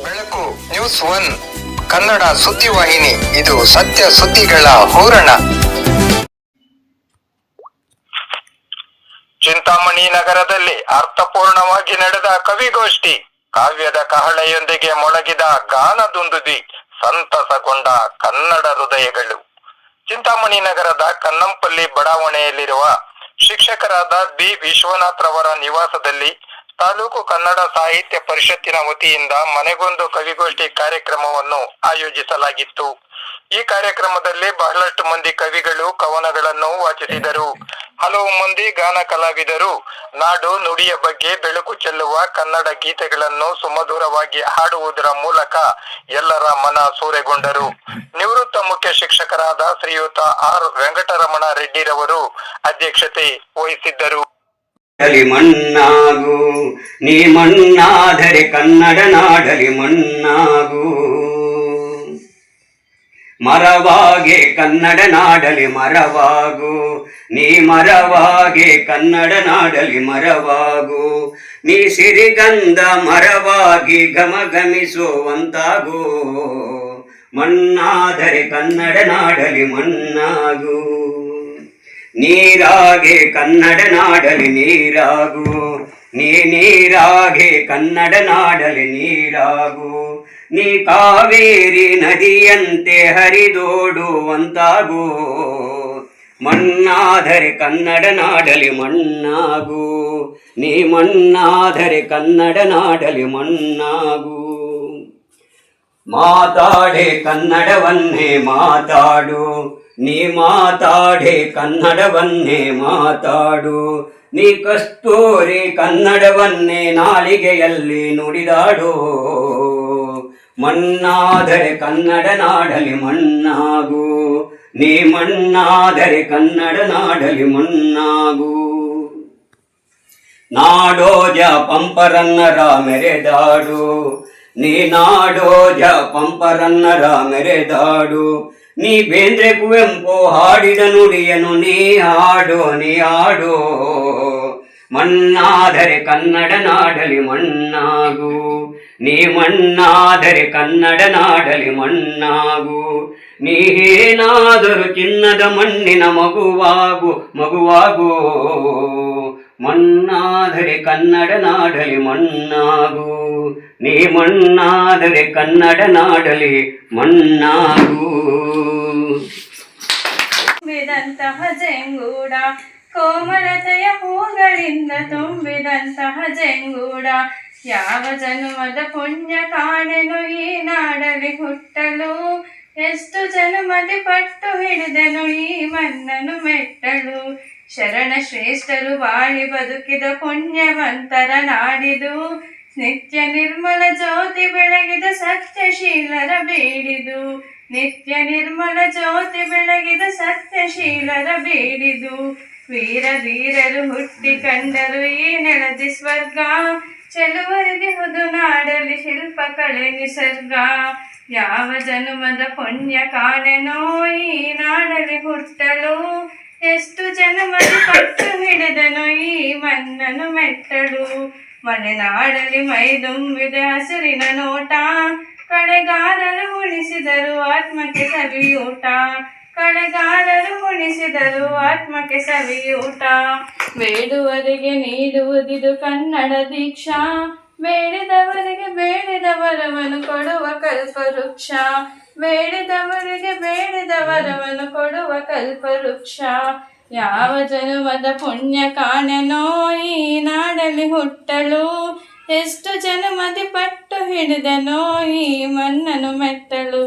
ಬೆಳಕು, news one, Kannada ಸುದ್ದಿವಾಹಿನಿ ಇದು ಸತ್ಯ ಸುದ್ದಿಗಳ ಹೋರಣ. ಚಿಂತಾಮಣಿ ನಗರದಲ್ಲಿ ಅರ್ಥಪೂರ್ಣವಾಗಿ ನಡೆದ ಕವಿಗೋಷ್ಠಿ. ಕಾವ್ಯದ ಕಹಳೆಯೊಂದಿಗೆ ಮೊಳಗಿದ ಗಾನದುಂದುದಿ ಸಂತಸಗೊಂಡ ಕನ್ನಡ ಹೃದಯಗಳು. ಚಿಂತಾಮಣಿ ನಗರದ ಕನ್ನಂಪಲ್ಲಿ ಬಡಾವಣೆಯಲ್ಲಿರುವ ಶಿಕ್ಷಕರಾದ ಬಿ ವಿಶ್ವನಾಥ್ ರವರ ನಿವಾಸದಲ್ಲಿ ತಾಲೂಕು ಕನ್ನಡ ಸಾಹಿತ್ಯ ಪರಿಷತ್ತಿನ ವತಿಯಿಂದ ಮನೆಗೊಂದು ಕವಿಗೋಷ್ಠಿ ಕಾರ್ಯಕ್ರಮವನ್ನು ಆಯೋಜಿಸಲಾಗಿತ್ತು. ಈ ಕಾರ್ಯಕ್ರಮದಲ್ಲಿ ಬಹಳಷ್ಟು ಮಂದಿ ಕವಿಗಳು ಕವನಗಳನ್ನು ವಾಚಿಸಿದರು. ಹಲವು ಮಂದಿ ಗಾನ ಕಲಾವಿದರು. ನಾಡು ನುಡಿಯ ಬಗ್ಗೆ ಬೆಳಕು ಚೆಲ್ಲುವ ಕನ್ನಡ ಗೀತೆಗಳನ್ನು ಸುಮಧುರವಾಗಿ ಹಾಡುವುದರ ಮೂಲಕ ಎಲ್ಲರ ಮನ ಸೂರೆಗೊಂಡರು. ನಿವೃತ್ತ ಮುಖ್ಯ ಶಿಕ್ಷಕರಾದ ಶ್ರೀಯುತ ಆರ್ ವೆಂಕಟರಮಣ ರೆಡ್ಡಿರವರು ಅಧ್ಯಕ್ಷತೆ ವಹಿಸಿದ್ದರು. ನಾಡಲಿ ಮಣ್ಣಾಗು, ನೀ ಮಣ್ಣಾದರೆ ಕನ್ನಡ ನಾಡಲಿ ಮಣ್ಣಾಗು. ಮರವಾಗೆ ಕನ್ನಡ ನಾಡಲಿ ಮರವಾಗು, ನೀ ಮರವಾಗೆ ಕನ್ನಡ ನಾಡಲಿ ಮರವಾಗು. ನೀ ಸಿರಿಗಂಧ ಮರವಾಗಿ ಗಮಗಮಿಸುವಂತಾಗು ಮಣ್ಣಾದರೆ ಕನ್ನಡ ನಾಡಲಿ ಮಣ್ಣಾಗು. ನೀರಾಗೆ ಕನ್ನಡ ನಾಡಲಿ ನೀರಾಗು. ನೀ ನೀರಾಗೆ ಕನ್ನಡ ನಾಡಲಿ ನೀರಾಗು. ನೀ ಕಾವೇರಿ ನದಿಯಂತೆ ಹರಿದೋಡುವಂತಾಗು. ಮಣ್ಣಾದರೆ ಕನ್ನಡ ನಾಡಲಿ ಮಣ್ಣಾಗು. ನೀ ಮಣ್ಣಾದರೆ ಕನ್ನಡ ನಾಡಲಿ ಮಣ್ಣಾಗು. ಮಾತಾಡೆ ಕನ್ನಡವನ್ನೇ ಮಾತಾಡು. ನೀ ಮಾತಾಡೆ ಕನ್ನಡವನ್ನೇ ಮಾತಾಡು. ನೀ ಕಸ್ತೂರಿ ಕನ್ನಡವನ್ನೇ ನಾಲಿಗೆಯಲ್ಲಿ ನುಡಿದಾಡು. ಮಣ್ಣಾದರೆ ಕನ್ನಡ ನಾಡಲಿ ಮಣ್ಣಾಗು. ನೀ ಮಣ್ಣಾದರೆ ಕನ್ನಡ ನಾಡಲಿ ಮಣ್ಣಾಗು. ನಾಡೋಜ ಪಂಪರನ್ನರ ಮೆರೆದಾಡು. ನೀ ನಾಡೋಜ ಪಂಪರನ್ನರ ಮೆರೆದಾಡು ನೀ ಬೇಂದ್ರೆ ಕುವೆಂಪು ಹಾಡಿದ ನುಡಿಯನು ನೀ ಹಾಡು ನೀ ಹಾಡು ಮಣ್ಣಾದರೆ ಕನ್ನಡ ನಾಡಲಿ ಮಣ್ಣಾಗು. ನೀ ಮಣ್ಣಾದರೆ ಕನ್ನಡ ನಾಡಲಿ ಮಣ್ಣಾಗು. ನೀ ಏನಾದರೂ ಚಿನ್ನದ ಮಣ್ಣಿನ ಮಗುವಾಗು ಮಗುವಾಗು. ಮಣ್ಣಾದರೆ ಕನ್ನಡ ನಾಡಲಿ ಮಣ್ಣಾಗು. ನೀ ಮಣ್ಣಾದರೆ ಕನ್ನಡ ನಾಡಲಿ ಮಣ್ಣಾಗು. ವೇದಂತಹ ಜಂಗೂಡ ಕೋಮಲತೆಯ ಹೂಗಳಿಂದ ತುಂಬಿದಂತಹ ಜಂಗೂಡ ಯಾವ ಜನ್ಮದ ಪುಣ್ಯ ಕಾಣೆನು ಈ ನಾಡಲಿ ಹುಟ್ಟಲು? ಎಷ್ಟು ಜನ್ಮದಿ ಪಟ್ಟು ಹಿಡಿದನು ಈ ಮನ್ನನು ಮೆಟ್ಟಲು? ಶರಣ ಶ್ರೇಷ್ಠರು ಬಾಳಿ ಬದುಕಿದ ಪುಣ್ಯವಂತರ ನಾಡಿದು. ನಿತ್ಯ ನಿರ್ಮಲ ಜ್ಯೋತಿ ಬೆಳಗಿದ ಸತ್ಯಶೀಲರ ಬೇಡಿದು. ನಿತ್ಯ ನಿರ್ಮಲ ಜ್ಯೋತಿ ಬೆಳಗಿದ ಸತ್ಯಶೀಲರ ಬೇಡಿದು. ವೀರ ಧೀರರು ಹುಟ್ಟಿ ಕಂಡರು ಈ ನೆಲದಿ ಸ್ವರ್ಗ ಚೆಲುವರಿಗೆ ಹುದು ನಾಡಲಿ ಶಿಲ್ಪ ಕಳೆ ನಿಸರ್ಗ ಯಾವ ಜನ್ಮದ ಪುಣ್ಯ ಕಾಣೆನೋ ಈ ನಾಡಲಿ ಹುಟ್ಟಲು ಎಷ್ಟು ಜನ್ಮದ ಪಟ್ಟು ಹಿಡಿದನು ಈ ಮಣ್ಣನ್ನು ಮೆಟ್ಟಲು ಮಲೆನಾಡಲಿ ಮೈದುಂಬಿದೆ ಹಸಿರಿನ ನೋಟ ಕಳೆಗಾರರು ಉಳಿಸಿದರು ಆತ್ಮಕ್ಕೆ ಸವಿಯೂಟ ಕಳೆಗಾರರು ಉಣಿಸಿದರು ಆತ್ಮಕ್ಕೆ ಸವಿಯೂಟ ಬೇಡುವರಿಗೆ ನೀಡುವುದಿದು ಕನ್ನಡ ದೀಕ್ಷಾ. ಬೇಡಿದವರಿಗೆ ಬೇಡಿದ ವರವನ್ನು ಕೊಡುವ ಕಲ್ಪವೃಕ್ಷ. ಬೇಡಿದವರಿಗೆ ಬೇಡಿದ ವರವನ್ನು ಕೊಡುವ ಕಲ್ಪವೃಕ್ಷ. ಯಾವ ಜನ್ಮದ ಪುಣ್ಯ ಕಾಣೆನೋ ಈ ನಾಡಲ್ಲಿ ಹುಟ್ಟಳು ಎಷ್ಟು ಜನ್ಮದಿ ಪಟ್ಟು ಹಿಡಿದನೋ ಈ ಮನ್ನನು ಮೆಟ್ಟಲು.